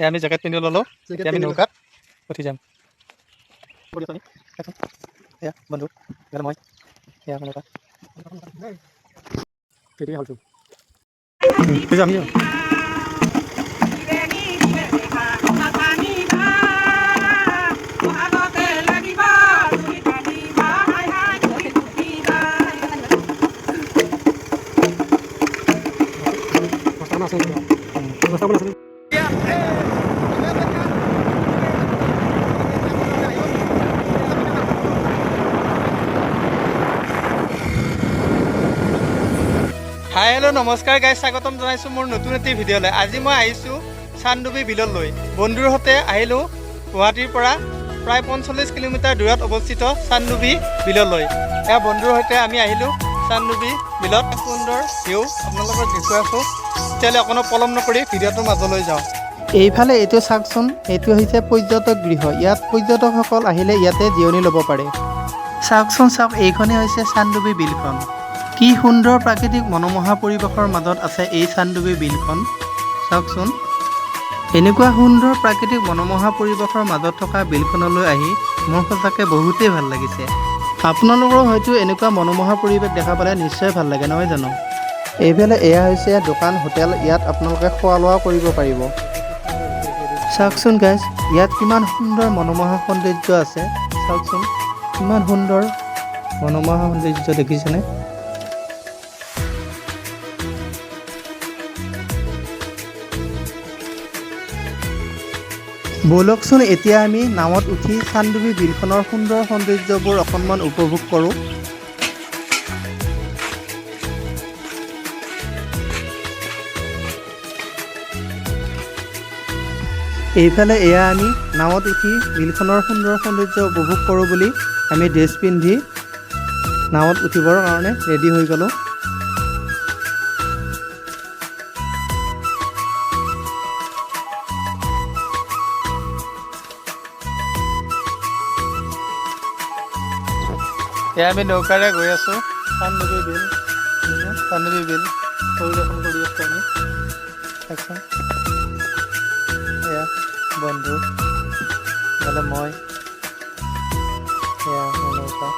এই আমি জেকেট পিন্ধি ল'লোঁ। জেকেট এতিয়া আমি পিন্ধি নৌকাত উঠি যাম। এখন। এয়া বন্ধু এইফালে মই। এয়া আমাৰ নৌকা ফেৰি হালটো উঠি যাম যাম বস্তাখন আছে বস্তাখন আছে হাই হেল্ল' নমস্কাৰ গাই স্বাগতম জনাইছোঁ মোৰ নতুন এটি ভিডিঅ'লৈ। আজি মই আহিছোঁ চানডুবি বিললৈ। বন্ধুৰ সৈতে আহিলোঁ গুৱাহাটীৰ পৰা, প্ৰায় পঞ্চল্লিছ কিলোমিটাৰ দূৰত অৱস্থিত চানডুবি বিললৈ। এয়া বন্ধুৰ সৈতে আমি আহিলোঁ চানডুবি বিলত। সুন্দৰ ভিউ আপোনালোকক দেখুৱাইছোঁ তেতিয়াহ'লে অকণো পলম নকৰি ভিডিঅ'টোৰ মাজলৈ যাওঁ। এইফালে এইটো চাওকচোন এইটো হৈছে পৰ্যটক গৃহ। ইয়াত পৰ্যটকসকল আহিলে ইয়াতে জিৰণি ল'ব পাৰে। চাওকচোন চাওক, এইখনেই হৈছে চানডুবি বিলখন। কি সুন্দৰ প্ৰাকৃতিক মনোমোহা পৰিৱেশৰ মাজত আছে এই চানডুবি বিলখন? চাওকচোন। এনেকুৱা সুন্দৰ প্ৰাকৃতিক মনোমোহা পৰিৱেশৰ মাজত থকা বিলখনলৈ আহি মোৰ সঁচাকৈ বহুতেই ভাল লাগিছে। আপোনালোকৰ হয়তো এনেকুৱা মনোমোহা পৰিৱেশ দেখা পালে নিশ্চয় ভাল লাগে নহয় জানো? এইফালে এয়া হৈছে দোকান হোটেল ইয়াত আপোনালোকে খোৱা লোৱা কৰিব পাৰিব। চাওকচোন গাইজ ইয়াত কিমান সুন্দৰ মনোমোহা সৌন্দৰ্য আছে। চাওকচোন কিমান সুন্দৰ মনোমোহা সৌন্দৰ্য দেখিছেনে? ব'লকচোন এতিয়া আমি নাৱত উঠি চানডুবি বিলখনৰ সুন্দৰ সৌন্দৰ্যবোৰ অকণমান উপভোগ কৰোঁ। এইফালে এয়া আমি নাৱত উঠি বিলখনৰ সুন্দৰ সৌন্দৰ্য উপভোগ কৰোঁ বুলি আমি ড্ৰেছ পিন্ধি নাৱত উঠিবৰ কাৰণে ৰেডি হৈ গ'লোঁ। এয়া আমি নৌকাৰে গৈ আছোঁ। চানডুবি বিল। চানডুবি বিল। পৰিদৰ্শন কৰি আছোঁ আমি। চাওকচোন এয়া বন্ধু। এইফালে মই। এয়া নৌকা।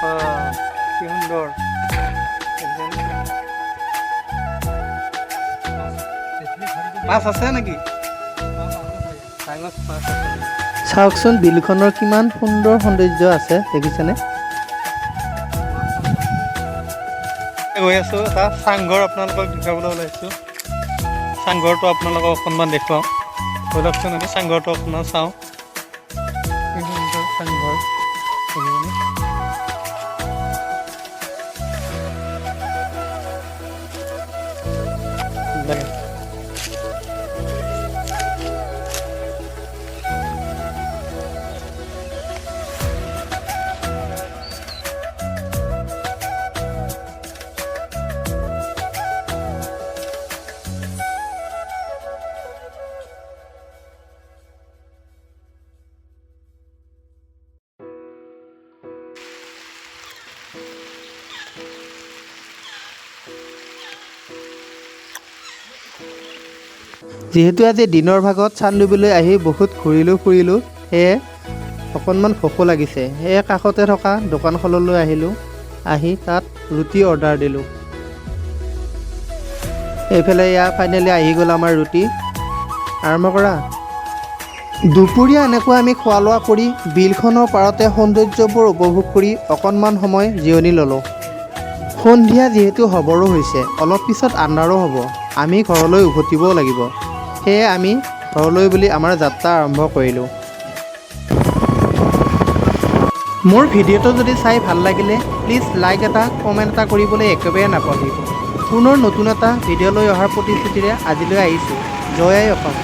আহ, কি সুন্দৰ দেখিছেনে? মাছ আছে নেকি। চাওকচোন বিলখনৰ কিমান সুন্দৰ সৌন্দৰ্য আছে দেখিছেনে? গৈ আছোঁ। এটা চাংঘৰ আপোনালোকক দেখুৱাবলৈ ওলাইছোঁ। চাংঘৰটো আপোনালোকক অকণমান দেখুৱাওঁ। ব'লকচোন আমি চাংঘৰটো আপোনাৰ চাওঁ চাংঘৰ। যিহেতু আজি দিনৰ ভাগত চানডুবিলৈ আহি বহুত ঘূৰিলোঁ ফুৰিলোঁ, সেয়ে অকণমান ভোকো লাগিছে। সেয়ে কাষতে থকা দোকানখনলৈ আহিলোঁ। আহি তাত ৰুটি অৰ্ডাৰ দিলোঁ। এইফালে এয়া ফাইনেলি আহি গ'ল আমাৰ ৰুটি। আৰম্ভ কৰা। দুপৰীয়া এনেকুৱা আমি খোৱা লোৱা কৰি বিলখনৰ পাৰতে সৌন্দৰ্যবোৰ উপভোগ কৰি অকণমান সময় জিৰণি ল'লোঁ। সন্ধিয়া যিহেতু হ'বৰো হৈছে, অলপ পিছত আন্ধাৰো হ'ব। আমি ঘৰলৈ উভতিবও লাগিব। সেয়ে আমি ঘৰলৈ বুলি আমাৰ যাত্ৰা আৰম্ভ কৰিলোঁ। মোৰ ভিডিঅ'টো যদি চাই ভালো লাগিলে প্লিজ লাইক এটা কমেণ্ট এটা কৰিবলৈ একেবাৰে নাপাহৰিব। পুনৰ নতুন এটা ভিডিঅ'লৈ অহাৰ প্ৰতিশ্ৰুতিৰে আজিলৈ আহিছোঁ। জয় আই অসম।